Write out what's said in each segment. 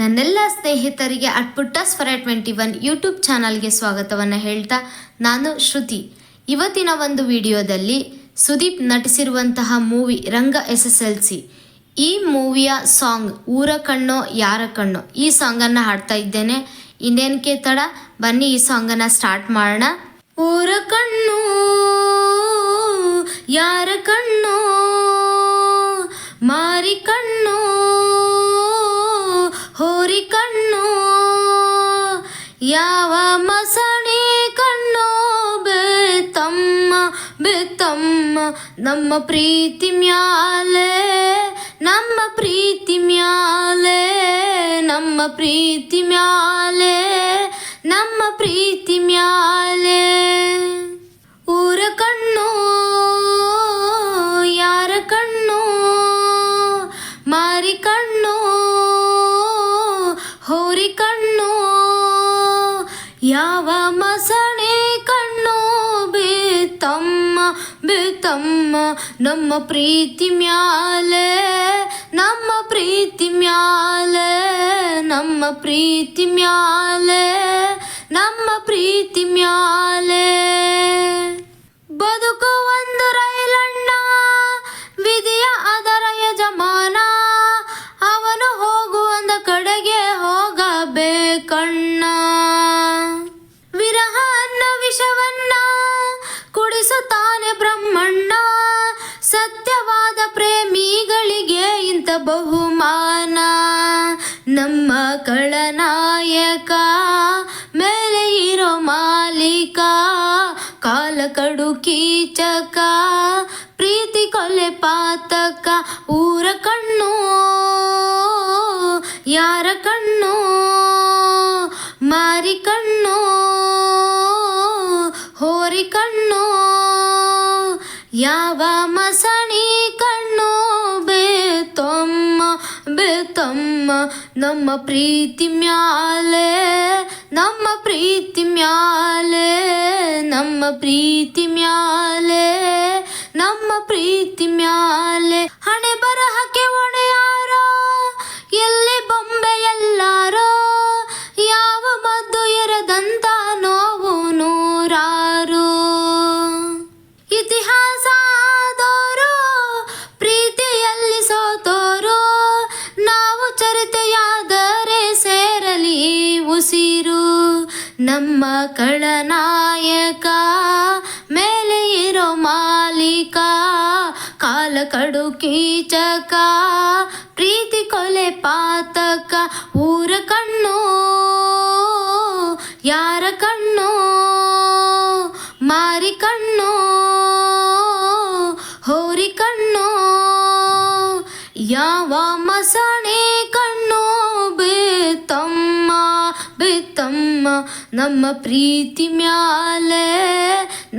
ನನ್ನೆಲ್ಲ ಸ್ನೇಹಿತರಿಗೆ ಅಟ್ಪುಟ್ಟ ಸ್ವರ ಟ್ವೆಂಟಿ ಒನ್ ಯೂಟ್ಯೂಬ್ ಚಾನಲ್ಗೆ ಸ್ವಾಗತವನ್ನು ಹೇಳ್ತಾ ನಾನು ಶ್ರುತಿ. ಇವತ್ತಿನ ಒಂದು ವಿಡಿಯೋದಲ್ಲಿ Sudeep ನಟಿಸಿರುವಂತಹ movie Ranga S S L C. ಈ ಮೂವಿಯ ಸಾಂಗ್ ಊರ ಕಣ್ಣೋ ಯಾರ ಕಣ್ಣೋ ಈ ಸಾಂಗನ್ನು ಹಾಡ್ತಾ ಇದ್ದೇನೆ. ಇನ್ನೇನಕ್ಕೆ ತಡ ಬನ್ನಿ ಈ ಸಾಂಗನ್ನು ಸ್ಟಾರ್ಟ್ ಮಾಡೋಣ. ಊರ ಕಣ್ಣು ಯಾವ ಮಸಣಿ ಕಣ್ಣೋ ಬೆತ್ತಮ್ಮ ಬೆತ್ತಮ್ಮ, ನಮ್ಮ ಪ್ರೀತಿ ಮ್ಯಾಲೆ, ನಮ್ಮ ಪ್ರೀತಿ ಮ್ಯಾಲೆ, ನಮ್ಮ ಪ್ರೀತಿ ಮ್ಯಾಲೆ, ನಮ್ಮ ಪ್ರೀತಿ ಮ್ಯಾಲೆ. ಯಾವ ಮಸಣೆ ಕಣ್ಣು ಬೇತಮ್ಮ ಬೇತಮ್ಮ ನಮ್ಮ ಪ್ರೀತಿ ಮ್ಯಾಲೆ, ನಮ್ಮ ಪ್ರೀತಿ ಮ್ಯಾಲೆ, ನಮ್ಮ ಪ್ರೀತಿ ಮ್ಯಾಲೆ, ನಮ್ಮ ಪ್ರೀತಿ ಮ್ಯಾಲೆ. ಸತ್ಯವಾದ ಪ್ರೇಮಿಗಳಿಗೆ ಇಂಥ ಬಹುಮಾನ. ನಮ್ಮ ಕಳನಾಯಕ ಮೇಲೆ ಇರೋ ಮಾಲೀಕ, ಕಾಲ ಕಡು ಕೀಚಕ ಪ್ರೀತಿ ಕೊಲೆ ಪಾತಕ, ಊರ ಕಣ್ಣು, ಯಾರ ಕಣ್ಣು ಮಾರಿ ಯಾವ ಮಸಣಿ ಕಣ್ಣು ಬೇತಮ್ಮ ಬೇತಮ್ಮ ನಮ್ಮ ಪ್ರೀತಿ ಮ್ಯಾಲೆ, ನಮ್ಮ ಪ್ರೀತಿ ಮ್ಯಾಲೆ, ನಮ್ಮ ಪ್ರೀತಿ ಮ್ಯಾಲೆ, ನಮ್ಮ ಪ್ರೀತಿ ಮ್ಯಾಲೆ ಹಣೆ ನಾವು ಚರಿತೆಯಾದರೆ ಸೇರಲಿ ಉಸಿರು. ನಮ್ಮ ಕಳನಾಯಕ ಮೇಲೆ ಇರೋ ಮಾಲೀಕ, ಕಾಲ ಕಡು ಕೀಚಕ ಪ್ರೀತಿ ಕೊಲೆ ಪಾತಕ, ಊರ ಕಣ್ಣು, ಯಾರ ಕಣ್ಣು, ಮಾರಿ ಕಣ್ಣು, ಹೋರಿ ಕಣ್ಣು, ಯಾವ ಮಸಣೆ ಬೇತಮ್ಮ ನಮ್ಮ ಪ್ರೀತಿ ಮ್ಯಾಲೆ,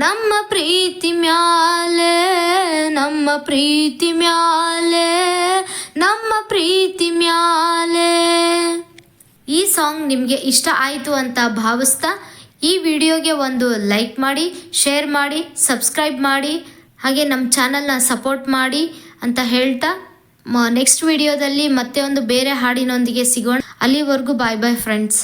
ನಮ್ಮ ಪ್ರೀತಿ ಮ್ಯಾಲೆ, ನಮ್ಮ ಪ್ರೀತಿ ಮ್ಯಾಲೆ, ನಮ್ಮ ಪ್ರೀತಿ ಮ್ಯಾಲೆ. ಈ ಸಾಂಗ್ ನಿಮಗೆ ಇಷ್ಟ ಆಯಿತು ಅಂತ ಭಾವಿಸ್ತಾ ಈ ವಿಡಿಯೋಗೆ ಒಂದು ಲೈಕ್ ಮಾಡಿ, ಶೇರ್ ಮಾಡಿ, ಸಬ್ಸ್ಕ್ರೈಬ್ ಮಾಡಿ, ಹಾಗೆ ನಮ್ಮ ಚಾನಲ್ನ ಸಪೋರ್ಟ್ ಮಾಡಿ ಅಂತ ಹೇಳ್ತಾ ನೆಕ್ಸ್ಟ್ ವಿಡಿಯೋದಲ್ಲಿ ಮತ್ತೆ ಒಂದು ಬೇರೆ ಹಾಡಿನೊಂದಿಗೆ ಸಿಗೋಣ. ಅಲ್ಲಿವರೆಗೂ ಬಾಯ್ ಬಾಯ್ ಫ್ರೆಂಡ್ಸ್.